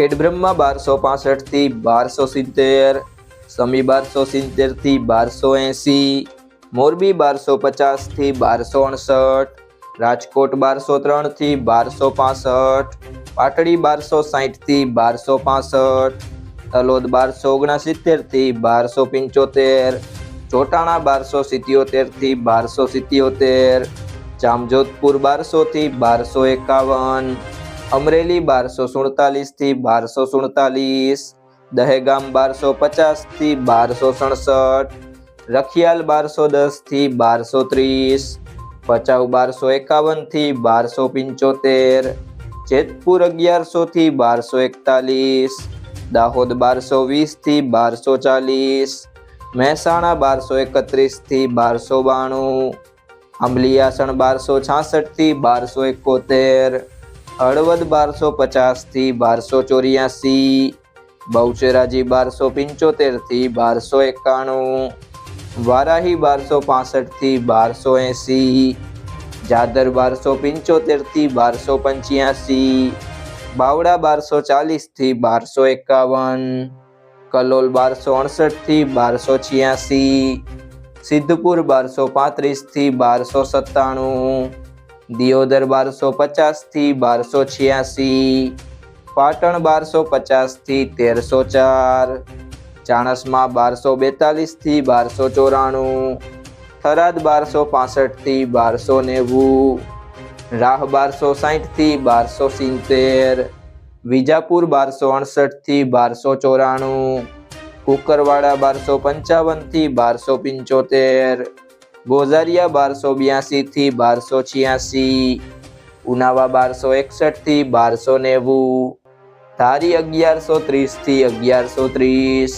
ખેડબ્રહ્મા બારસો પાસઠથી બારસો સિત્તેર, સમી બારસો સિત્તેરથી બારસો એંસી, મોરબી બારસો પચાસથી બારસો અડસઠ, રાજકોટ બારસો ત્રણથી બારસો પાસઠ, પાટડી બારસો સાઠથી બારસો પાસઠ, તલોદ બારસો ઓગણસિત્તેરથી બારસો પંચોતેર, ચોટાણા બારસો સિત્યોતેરથી બારસો સિત્યોતેર, જામજોધપુર બારસો થી બારસો એકાવન અમરેલી બારસો સુડતાલીસથી બારસો સુડતાલીસ, દહેગામ બારસો પચાસથી બારસો સડસઠ, રખિયાલ બારસો દસથી બારસો ત્રીસ ભચાઉ બારસો એકાવનથી બારસો પંચોતેર, જેતપુર અગિયારસો થી બારસો એકતાલીસ, દાહોદ બારસો વીસથી બારસો ચાલીસ, મહેસાણા બારસો એકત્રીસથી બારસો બાણું આંબલિયાસણ બારસો છાસઠથી બારસો એકોતેર હળવદ બારસો પચાસથી બારસો ચોર્યાસી, બહુચેરાજી બારસો પંચોતેરથી બારસો એકાણું, વારાહી બારસો પાસઠથી બારસો એંસી, જાદર બારસો પંચોતેરથી બારસો પંચ્યાસી બાવડા બારસો ચાલીસથી બારસો એકાવન, કલોલ બારસો અડસઠથી બારસો છ્યાસી, સિદ્ધપુર બારસો પાંત્રીસથી બારસો સત્તાણું દિયોદર બારસો પચાસથી બારસો છ્યાસી, પાટણ બારસો પચાસથી તેરસો ચાર, ચાણસમાં બારસો બેતાલીસથી બારસો ચોરાણું, થરાદ બારસો પાસઠથી બારસો નેવું, રાહ બારસો સાહીઠથી બારસો સિત્તેર, વિજાપુર બારસો અડસઠથી બારસો ચોરાણું, કુકરવાડા બારસો પંચાવનથી બારસો પંચોતેર ગોઝારિયા બારસો બ્યાસી થી બારસો છ્યાસી, ઉનાવા બારસો એકસઠથી બારસો નેવું, ધારી અગિયારસો ત્રીસથી અગિયારસો ત્રીસ,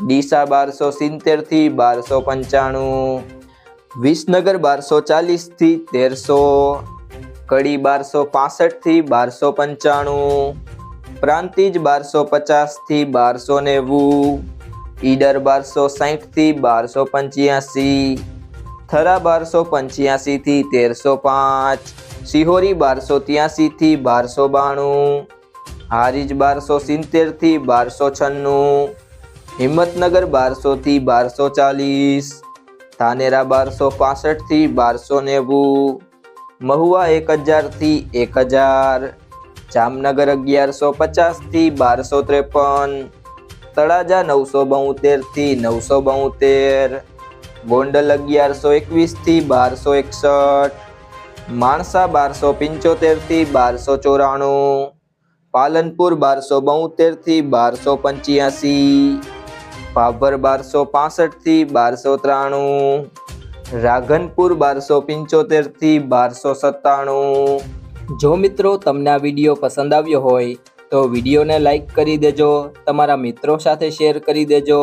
ડીસા બારસો સિત્તેરથી બારસો પંચાણું, વિસનગર બારસો ચાલીસથી તેરસો, કડી બારસો પાસઠથી બારસો પંચાણું, પ્રાંતિજ બારસો પચાસથી બારસો નેવું, ઈડર બારસો સાહીઠથી બારસો પંચ્યાસી થરા બારસો પંચ્યાસીથી તેરસો પાંચ સિહોરી બારસો ત્યાસીથી બારસો બાણું, હારીજ બારસો સિત્તેરથી બારસો છન્નું, હિંમતનગર બારસોથી બારસો ચાલીસ, ધાનેરા બારસો પાસઠથી બારસો નેવું, મહુવા એક હજારથી એક હજાર, જામનગર અગિયારસો પચાસથી બારસો ત્રેપન, તળાજા નવસો બોતેરથી નવસો બોતેર ગોંડલ અગિયારસો એકવીસથી બારસો એકસઠ, માણસા બારસો પંચોતેરથી બારસો ચોરાણું, પાલનપુર બારસો બોતેરથી બારસો પંચ્યાસી, ભાભર બારસો પાસઠથી બારસો ત્રાણું, રાઘનપુર બારસો પંચોતેરથી બારસો સત્તાણું. જો મિત્રો તમને આ વીડિયો પસંદ આવ્યો હોય તો વિડીયોને લાઈક કરી દેજો, તમારા મિત્રો સાથે શેર કરી દેજો.